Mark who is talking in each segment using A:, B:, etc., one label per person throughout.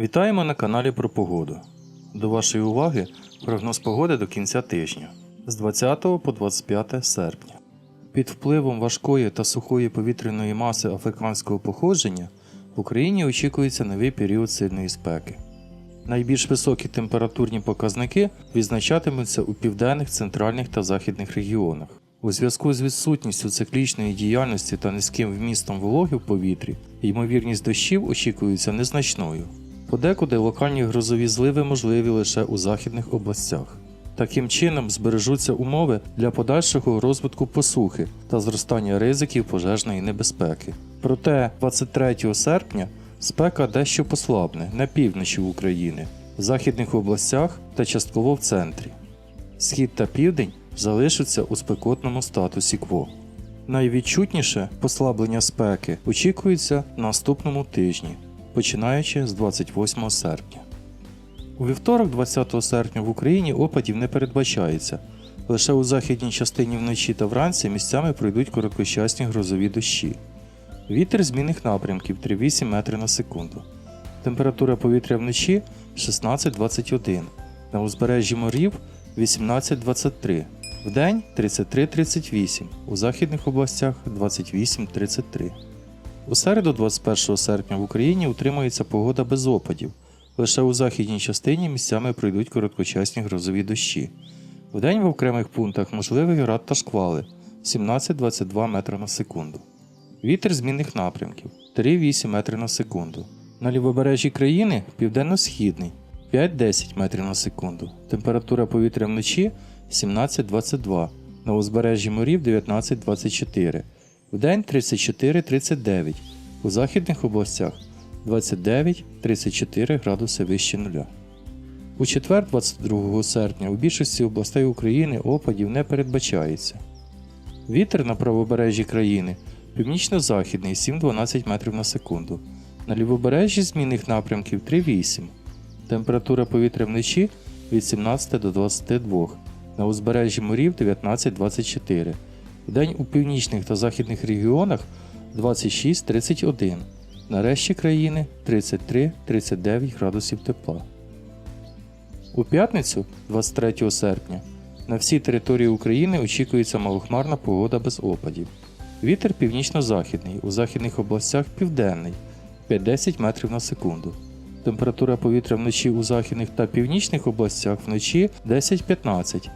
A: Вітаємо на каналі про погоду. До вашої уваги прогноз погоди до кінця тижня з 20 по 25 серпня. Під впливом важкої та сухої повітряної маси африканського походження в Україні очікується новий період сильної спеки. Найбільш високі температурні показники відзначатимуться у південних, центральних та західних регіонах. У зв'язку з відсутністю циклічної діяльності та низьким вмістом вологи в повітрі, ймовірність дощів очікується незначною. Подекуди локальні грозові зливи можливі лише у західних областях. Таким чином збережуться умови для подальшого розвитку посухи та зростання ризиків пожежної небезпеки. Проте 23 серпня спека дещо послабне на півночі України, в західних областях та частково в центрі. Схід та південь залишаться у спекотному статусі КВО. Найвідчутніше послаблення спеки очікується на наступному тижні, починаючи з 28 серпня. У вівторок, 20 серпня, в Україні опадів не передбачається. Лише у західній частині вночі та вранці місцями пройдуть короткочасні грозові дощі. Вітер змінних напрямків 3,8 метри на секунду. Температура повітря вночі 16-21, на узбережжі морів 18-23, вдень 33-38, у західних областях 28-33. У середу, 21 серпня, в Україні утримується погода без опадів. Лише у західній частині місцями пройдуть короткочасні грозові дощі. Вдень в окремих пунктах можливий град та шквали 17-22 метри на секунду. Вітер змінних напрямків 3-8 метри на секунду. На лівобережжі країни південно-східний 5-10 метрів на секунду. Температура повітря вночі 17-22, на узбережжі морів 19-24, вдень 34-39, у західних областях 29-34 градуси вище нуля. У четвер, 22 серпня, у більшості областей України опадів не передбачається. Вітер на правобережжі країни північно-західний 7-12 метрів на секунду. На лівобережжі змінних напрямків 3-8. Температура повітря вночі від 17 до 22, на узбережжі морів 19-24. Вдень у північних та західних регіонах 26-31. На решті країни 33-39 градусів тепла. У п'ятницю, 23 серпня, на всій території України очікується малохмарна погода без опадів. Вітер північно-західний, у західних областях південний 5-10 метрів на секунду. Температура повітря вночі у західних та північних областях вночі 10-15,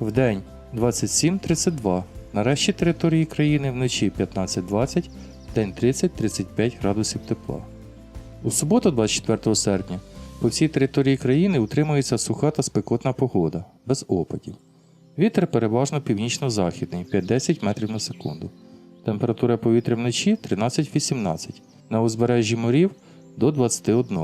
A: вдень 27-32. На решті території країни вночі 15-20, день 30-35 градусів тепла. У суботу, 24 серпня, по всій території країни утримується суха та спекотна погода, без опадів. Вітер переважно північно-західний 5-10 метрів на секунду. Температура повітря вночі 13-18, на узбережжі морів до 21,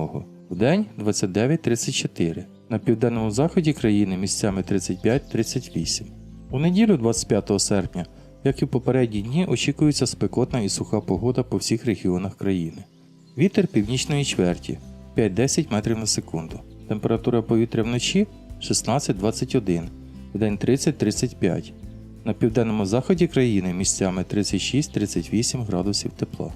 A: вдень 29-34, на південному заході країни місцями 35-38. У неділю 25 серпня, як і в попередні дні, очікується спекотна і суха погода по всіх регіонах країни. Вітер північної чверті 5-10 метрів на секунду. Температура повітря вночі 16-21, вдень 30-35. На південному заході країни місцями 36-38 градусів тепла.